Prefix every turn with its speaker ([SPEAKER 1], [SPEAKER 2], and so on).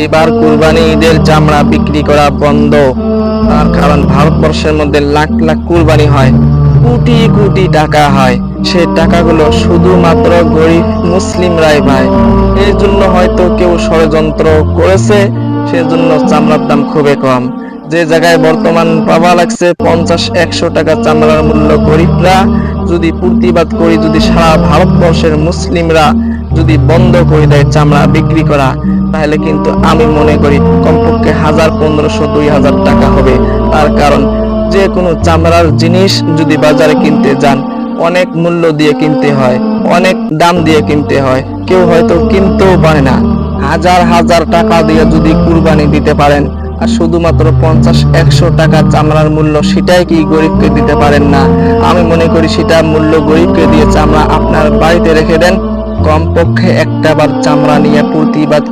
[SPEAKER 1] এইবার কুরবানি ঈদের চামড়া বিক্রি করা বন্ধ। তার কারণ ভারতবর্ষের মধ্যে লাখ লাখ কুরবানি হয়, কোটি কোটি টাকা হয়। সেই টাকাগুলো শুধুমাত্র গরিব মুসলিমরাই পায় এই জন্য হয়তো কেউ ষড়যন্ত্র করেছে, সেজন্য চামড়ার দাম খুবই কম। যে জায়গায় বর্তমান পাওয়া লাগছে পঞ্চাশ, একশো টাকা চামড়ার মূল্য গরিবরা, যদি প্রতিবাদ করি যদি সারা ভারতবর্ষের মুসলিমরা যদি বন্ধ করে দেয় চামড়া বিক্রি করা, তাহলে কিন্তু আমি মনে করি কমপক্ষে হাজার, পনেরোশো, দুই হাজার টাকা হবে। তার কারণ যে কোনো চামড়ার জিনিস যদি বাজারে কিনতে যান, অনেক মূল্য দিয়ে কিনতে হয়, অনেক দাম দিয়ে কিনতে হয়। কেউ হয়তো কিনতেও পারে না। হাজার হাজার টাকা দিয়ে যদি কুরবানি দিতে পারেন, আর শুধুমাত্র পঞ্চাশ, একশো টাকা চামড়ার মূল্য, সেটাই কি গরিবকে দিতে পারেন না? আমি মনে করি সেটা মূল্য গরিবকে দিয়ে চামড়া আপনার বাড়িতে রেখে দেন। কমপক্ষে একটা বার চামড়া নিয়ে প্রতিবাদ